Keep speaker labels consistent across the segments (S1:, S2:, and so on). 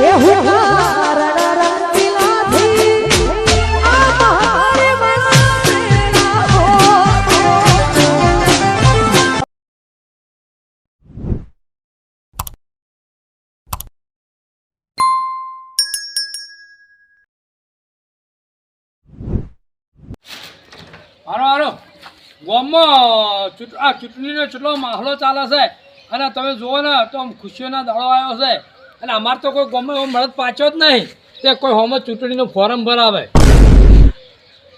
S1: એ હું.
S2: હારો હારો ગામમાં ચૂંટ- ચૂંટણીનો કેટલો માહોલો ચાલે છે અને તમે જુઓ ને, તો આમ ખુશીઓના દાડો આવ્યો છે. અને અમારે તો કોઈ ગમે મળત પાછો જ નહીં. તે કોઈ હોમ ચૂંટણીનું ફોર્મ ભરાવે.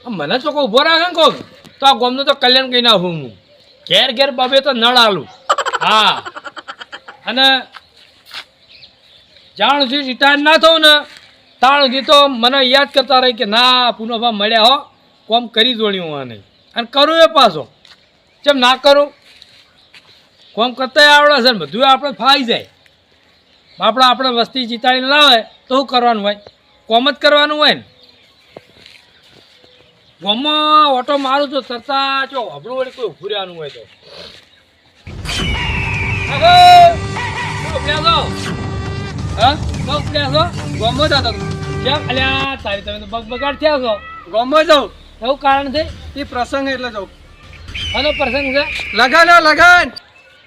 S2: મને તો કોઈ ઊભો રાખે ને કોક તો આ ગોમનું તો કલ્યાણ કહી નાખું હું. ઘેર ઘેર બાબે તો નળ આલું. હા. અને જાણ સુધી રિટાયર ના થવું ને, તાણ સુધી તો મને યાદ કરતા રહી કે ના, પુનઃભા મળ્યા હો. કોમ કરી જોડ્યું આને. અને કરું એ પાછો. જેમ ના કરું કોમ કરતા આવડે છે બધું આપણે ફાઈ જાય. બાપડા આપણે વસ્તી જીતાડીને લાવે તો શું કરવાનું હોય? કોમ જ કરવાનું હોય ને. ગોમમાં ઓટો મારું તો તરતા જો હબળું વળી કોઈ ઊભું રહેવાનું હોય તો. અહો! શું ઉભ્યા છો? હા? શું ઉભ્યા છો? ગામમાં જ કેમ? અલ્યા, તારી તમે તો બગ બગાડ થયા છો.
S3: ગામમાં જાઉં
S2: એવું કારણ છે?
S3: એ પ્રસંગ એટલે જાઉં
S2: આનો પ્રસંગ છે?
S3: લગન લગન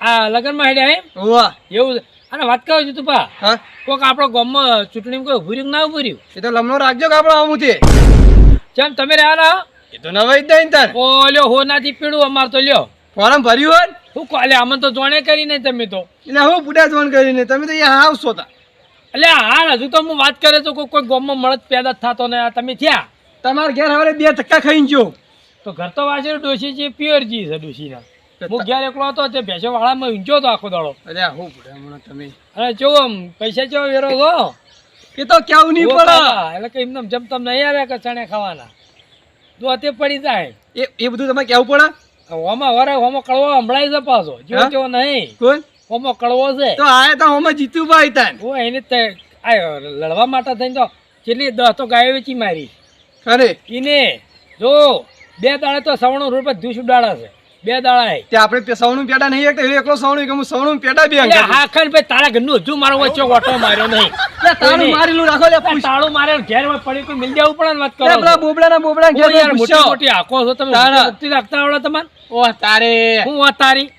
S2: આ લગ્નમાં હેડ્યા એમ?
S3: વાહ
S2: એવું અને વાત કહું છું તું પા
S3: હા?
S2: કોક આપણો ગામમાં ચૂંટણીમાં કોઈ ઉભું ના ઉભું રહ્યું?
S3: એ તો લમણો રાખજો કે આપણો આવું છે.
S2: જેમ તમે રહ્યા
S3: એ તો નવાઈ જ નહીં તાર.
S2: ઓ લ્યો હો નાથી પીડું અમાર તો લ્યો.
S3: ફોરમ ભર્યું હોય?
S2: હું કોલે આમાં તો જોણે કરી નહીં તમે તો.
S3: એટલે હું બુડા કરી કરીને તમે તો અહીંયા આવશો તા.
S2: એટલે હા હજુ તો હું વાત કરે તો કોઈ કોઈ ગામમાં મળત પેદા જ થતો ને તમે થયા?
S3: તમારા ઘેર હવે બે ધક્કા ખાઈને જો.
S2: તો ઘર તો વાંચે ડોસી છે પ્યોરજી છે ડોસીના હું ઘેર એકલો હતો તે ભેંસો વાળામાં ઊંચો હતો આખો દાડો.
S3: અરે હું હમણાં તમે
S2: અને જો પૈસા ચો વેરો છો?
S3: એ તો કેવું નહીં પડે.
S2: એટલે કે એમને જમ તમ નહીં આવે કે ચણે ખાવાના. જો તે પડી જાય.
S3: એ એ બધું તમે કેવું પડે?
S2: હોમાં વરે હોમો કડવો હમણાં પાછો. જેવો તેવો નહીં.
S3: કોણ?
S2: હોમો કડવો છે.
S3: તો આયા તો હમણાં જીતુભાઈ તાન.
S2: હું એને લડવા માટે થઈને તો કેટલી દસ તો ગાયો વેચી મારી.
S3: ખરે?
S2: એને જો બે દાડે તો સવણું રૂપિયા ધૂસ ઉડાડે છે. બે દાડા
S3: તે આપણે સૌનું પેડા નહીં એકતા એ એકલો સૌનું કે હું સૌનું પેડા બે
S2: એટલે હાખન ભાઈ તારા ઘરનું હજુ મારો વચ્ચે ઓટો માર્યો નહીં.
S3: લે, મારેલું રાખો લે પૂછ.
S2: તાળું મારે ઘેરમાં પડી કોઈ મિલ જાવું પણ વાત કરો
S3: પેલા. બોબડાના બોબડા ઘેર
S2: યાર મોટી મોટી આંખો છો તમે
S3: તારા.
S2: રાખતા આવડે તમારે?
S3: ઓહ તારે.
S2: હું ઓ તારી.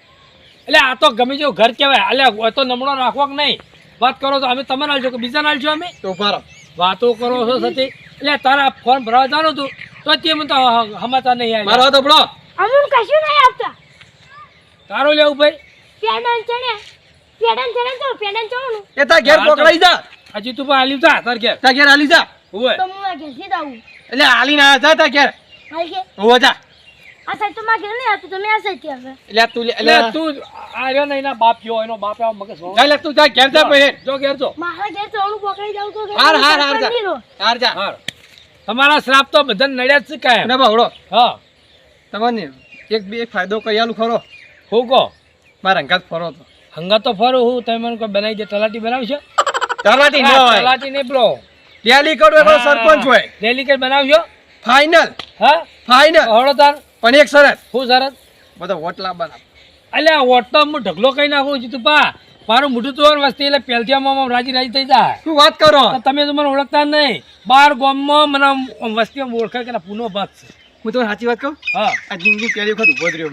S2: એટલે આ તો ગમે જેવું ઘર કહેવાય. એટલે તો નમણો રાખવા કે નહીં? વાત કરો તો અમે તમારે આલજો કે બીજા નાલજો અમે?
S3: તો ઊભા
S2: વાતો કરો છો સતી. એટલે તારા ફોન ભરવા જાણો હતું તો તે મને તો સમાચાર નહીં આવ્યા.
S3: મારો તો ઉપડો.
S4: અમુન કશું નહીં આપતા
S2: તારું લેવું ભાઈ.
S4: પેડલ ચડે પેડલ ચડે તો પેડલ ચણનું
S3: એ તા ઘેર પકડાઈ જા.
S2: હજી તું પણ આલ્યું તા તાર ઘેર.
S3: તા ઘેર આલી જા.
S2: ઓય
S4: તો હું આ ઘેર સીધા આવું.
S3: એટલે આલી ના જા તા ઘેર.
S4: હાલ કે.
S3: હોવો જા.
S4: આ સાઈડ તો માં ઘેર નહીં આવતું તમે આ સાઈડથી આવે.
S3: એટલે તું
S2: એટલે
S3: એટલે
S2: તું આર્યો નહીં ના બાપ ગયો એનો બાપ આવ મગજ
S3: જા લે તું જા ઘેર જા પછી.
S2: જો ઘેર જો.
S4: મારા ઘેર ચણું પકડાઈ જાવ તો
S3: હાર હાર હાર જા. હાર જા.
S2: હાર. તમારા શ્રાપ તો બધા નડ્યા જ છે કાયમ.
S3: બાવડો
S2: હા.
S3: તમને એક બે એક ફાયદો કરી આલું ખરો.
S2: હું કહો?
S3: મારા હંગાત ફરો તો.
S2: હંગાત તો ફરું હું તમે મને કોઈ બનાવી દે તલાટી બનાવશો?
S3: તલાટી ન હોય.
S2: તલાટી નહીં બ્રો.
S3: ટેલી કરો એટલો સરપંચ હોય.
S2: ડેલિકેટ બનાવશો?
S3: ફાઇનલ.
S2: હા?
S3: ફાઇનલ.
S2: હળો તાર.
S3: પણ એક શરત.
S2: હું શરત?
S3: બધા વોટ લાવવાના
S2: અલ્યા વોટ હું ઢગલો કઈ નાખું છું તું પા. મારું મોઢું તો વસ્તી એટલે આમ રાજી રાજી થઈ જાય.
S3: શું વાત કરો?
S2: તમે તો મને ઓળખતા નહીં. બાર ગામમાં મને આમ આમ વસ્તી આમ ઓળખાય કે પુનો ભાત છે.
S3: હું તમને સાચી વાત કહું?
S2: હા.
S3: આ જિંદગી પહેલી વખત જ રહ્યો.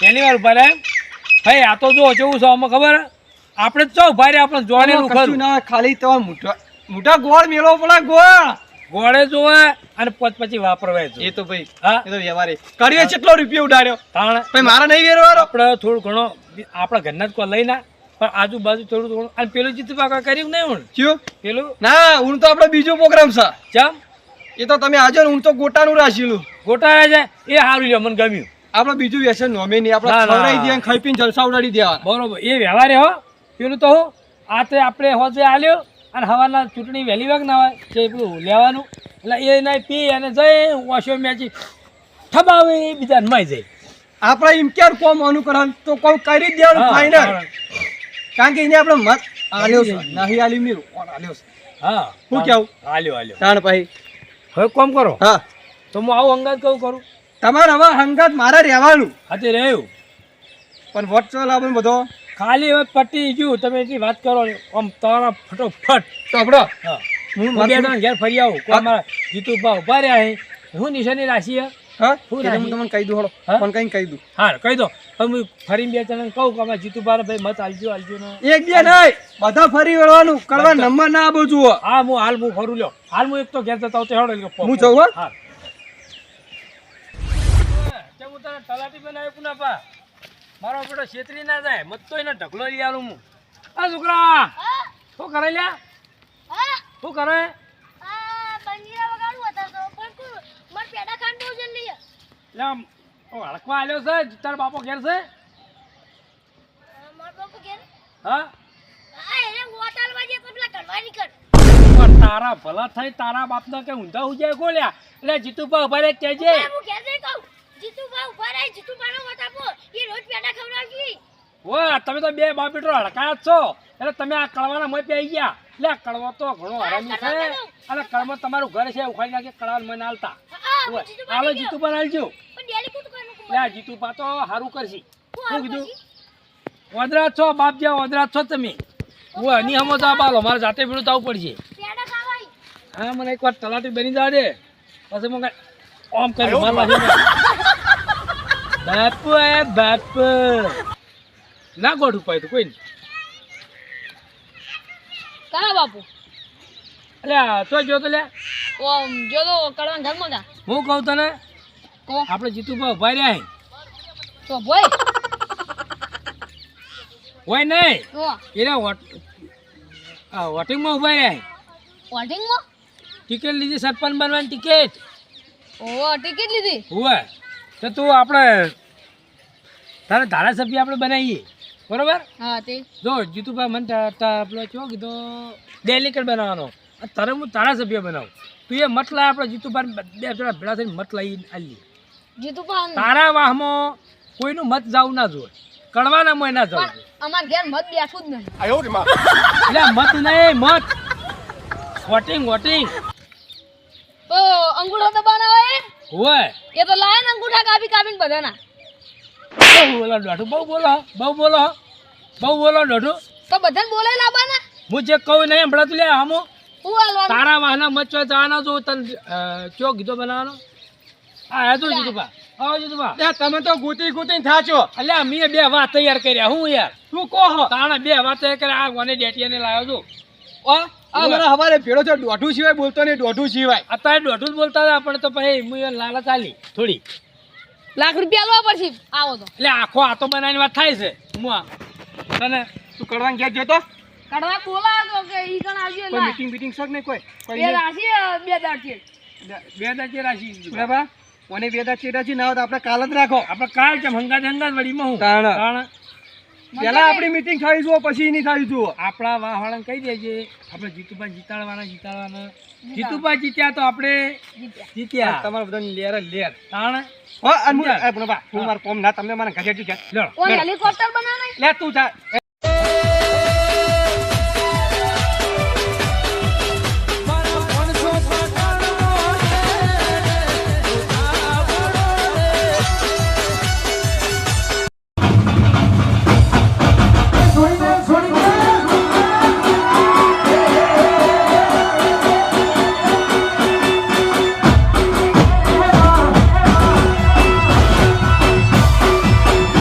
S2: પહેલી વાર ઊભા રહ્યા ભાઈ આ તો જો કેવું છે આમાં ખબર? આપણે ચો ઊભા રહ્યા આપણે જોડેલું ખરું.
S3: ના ખાલી તમારે મોટા મોટા ગોળ મેળવો પડે ગોળ!
S2: ગોળે જોવે અને પછ પછી વાપરવાય
S3: એ તો ભાઈ
S2: હા.
S3: એ તો વ્યવહારે. કરીએ કેટલો રૂપિયો ઉડાડ્યો?
S2: તાણ
S3: ભાઈ મારા નહીં વેરવાનો?
S2: આપણે થોડું ઘણો આપણા ઘરના જ કોઈ લઈ ના પણ આજુબાજુ થોડું થોડું અને પેલું જીતું પાકા કર્યું નહીં હું પેલું?
S3: ના હું તો આપણે બીજો પ્રોગ્રામ છે.
S2: ચમ?
S3: એ તો તમે આજે હું તો ગોટાનું રાખેલું
S2: ગોટા છે? એ સારું લ્યો મને ગમ્યું.
S3: આપણે બીજું વ્યસન નોમે નહીં આપણે. ખવડાવી દઈએ ખાઈ પીને જલસા ઉડાડી દેવા.
S2: બરોબર એ વ્યવહારે હો. પેલું તો હું આ તે આપણે હોજે આલ્યો અને હવાના ચૂંટણી વહેલી વાગ ના હોય પેલું લેવાનું. એટલે એ ના પી અને જઈ વોશો મેચી ઠબાવે એ બીજા માઈ જાય.
S3: આપણે એમ ક્યારે કોમ અનુકરણ તો કોમ કરી જ દેવાનું ફાઇનલ કારણ કે એને આપણે મત આલ્યો છે. નહીં આલ્યું મીરું કોણ આલ્યો છે?
S2: હા.
S3: હું કેવું?
S2: આલ્યો આલ્યો.
S3: તાણ ભાઈ.
S2: હવે કોમ કરો.
S3: હા.
S2: તો હું આવું અંગાત કહું કરું?
S3: તમારે હવે હંગાત મારે રહેવાનું.
S2: હા તે રહ્યું.
S3: પણ વોટ્સઅપ આપણે બધો.
S2: ખાલી હવે પટી ગયું. તમે એટલી વાત કરો આમ તમારા ફટોફટ.
S3: સાંભળો
S2: હા.
S3: હું
S2: હું બે ત્રણ ઘેર ફરી આવું. મારા જીતુભા ઊભા રહ્યા હું નિશાની રાશિ હે.
S3: હા?
S2: હું
S3: એટલે હું
S2: રાજી.
S3: તમને કહી દઉં હળો
S2: હા?
S3: કઈ કહી દઉં.
S2: હા કહી દો. હું ફરીને બે જણાને કહું કે અમે જીતુભા ભાઈ મત આલજો આલજો ને.
S3: એક બે નહીં. બધા ફરી વળવાનું. કડવા નંબર ના આપો જુઓ
S2: હા. હું હાલ હું ફરું લ્યો. હાલ હું એક તો ઘેર જતા હોઉં તો હેડો એટલે પો-
S3: હું જઉં, હા?
S2: હું. તને તલાટી બનાવ્યો પુનાપા મારો બેટો છેતરી ના જાય. મત તો એને ઢગલો લઈ હું. આ છોકરા શું કરે લ્યા? શું કરે
S4: આ બંગીરા વગાડું હતા તો પણ કોણ માર પેડા ખાન બહુ જલ્દી છે.
S2: લે આમ ઓ આવ્યો છે તાર બાપો ઘેર છે? હા? તારા ભલા થઈ તારા બાપના કે ઊંધા ઉજાય ગોલ્યા એટલે ઊભા રહે
S4: હું કહું જીતુભા ઊભા રહી જીતુભાનો મત એ રોજ પેડા ખવડાવજી
S2: ઓય તમે તો બે બાપ બેટો હડકાયા છો. એટલે તમે આ કળવાના મય પી ગયા. એટલે કળવો તો ઘણો હરામી છે. અને કળમાં તમારું ઘર છે ઉખાડી નાખે કળવાને મને હાલતા હાલો
S4: જીતુ.
S2: જીતુપા હાલજો એટલે આ જીતુપા તો સારું કરશી. શું કીધું ઓદરા છો બાપ જ્યાં ઓદરા છો તમે. હું હની હમો તો બાલો મારે જાતે ભેળું થવું પડશે. હા મને એકવાર તલાટી બની જવા દે. પછી મને ઓમ કરી બાપ એ બાપ. ના ગોઠ ઉપાય તો કોઈ નહીં
S5: કાના બાપુ?
S2: અલ્યા તો જો તો લે
S5: ઓમ જો તો કડવા ઘરમાં જા
S2: હું કહું તને
S5: કહો.
S2: આપણે જીતુભાઈ ઊભા રહ્યા
S5: તો ભાઈ
S2: હોય નહીં એના વોટિંગમાં ઊભા રહ્યા.
S5: વોટિંગમાં
S2: ટિકિટ લીધી સરપંચ બનવાની ટિકિટ
S5: ઓ ટિકિટ લીધી
S2: હોય તો તું આપણે તારે ધારાસભ્ય આપણે બનાવીએ બરોબર
S5: હા તે
S2: જો જીતુભાઈ મને આપણે ડેલી કીધો ડેલિકેટ બનાવવાનો તારે હું ધારાસભ્ય બનાવું તું એ મત લાય આપણે જીતુભાઈ બે જણા ભેળા થઈને મત લઈ આવીએ
S5: જીતુ પણ
S2: તારા વાહમાં કોઈનું મત જાવું ના જોઈએ કડવાના મોય ના જવું.
S5: અમાર ઘેર મત બેઠું જ નહીં.
S2: એટલે મત નહીં મત. Voting voting.
S5: તો અંગૂઠો દબાના હોય
S2: હોય
S5: એ તો લાયા અંગૂઠા કાપી કાપીને બધાના.
S2: બહુ બોલો દોઢું બહુ બોલો બહુ બોલો. બહુ બોલો દોઢું.
S5: તો બધાને બોલાય લાવવાના.
S2: હું જે કહું નહીં હમણાં તું લે આમો તારા વાહના મત જવાના જવાનો જો તને ચો કીધો બનાવવાનો? હા હે જીતુભા આવો જીતુભા
S3: ત્યાં તમે તો ગૂંથી ગૂંથી થાચો.
S2: અલ્યા મેં બે વાત તૈયાર કર્યા હું યાર?
S3: શું કહો
S2: તાણે બે વાત તૈયાર કર્યા આ મને ડેટિયાને લાવ્યો છું.
S3: આ આ મને હવારે ભેળો છે દોઢું સિવાય બોલતો નહીં દોઢું સિવાય.
S2: અત્યારે દોઢું જ બોલતા હતા પણ તો પછી હું લાલચ આલી થોડી.
S5: લાખ રૂપિયા લેવા પડશે આવો તો.
S2: એટલે આખો આતો બનાવીને વાત થાય છે. હું તને
S3: તું કડવાન
S5: કડવા બોલા તો કે ઈ કણ આવજો
S3: કોઈ મીટિંગ બીટિંગ શોખ નહીં કોઈ?
S5: બે? રાશી બે
S3: બરાબર મને બે દાંત ચેડાથી ના હોય આપણે કાલ જ રાખો.
S2: આપણે કાલ છે હંગા હંગા વળીમાં હું. કારણ.
S3: પેલા આપણી મીટિંગ થઈ જુઓ પછી નહીં થઈ જુઓ.
S2: આપણા વાહવાળાને કહી દેજે આપણે જીતુભા જીતાડવાના જીતાડવાના. જીતુભા જીત્યા તો આપણે જીત્યા.
S3: તમારે બધા લેર લેર.
S2: તાણ.
S3: હો મારું કોમ ના તમને મને ઘરે
S5: હેલિકોપ્ટર બનાવના
S3: લે તું જા.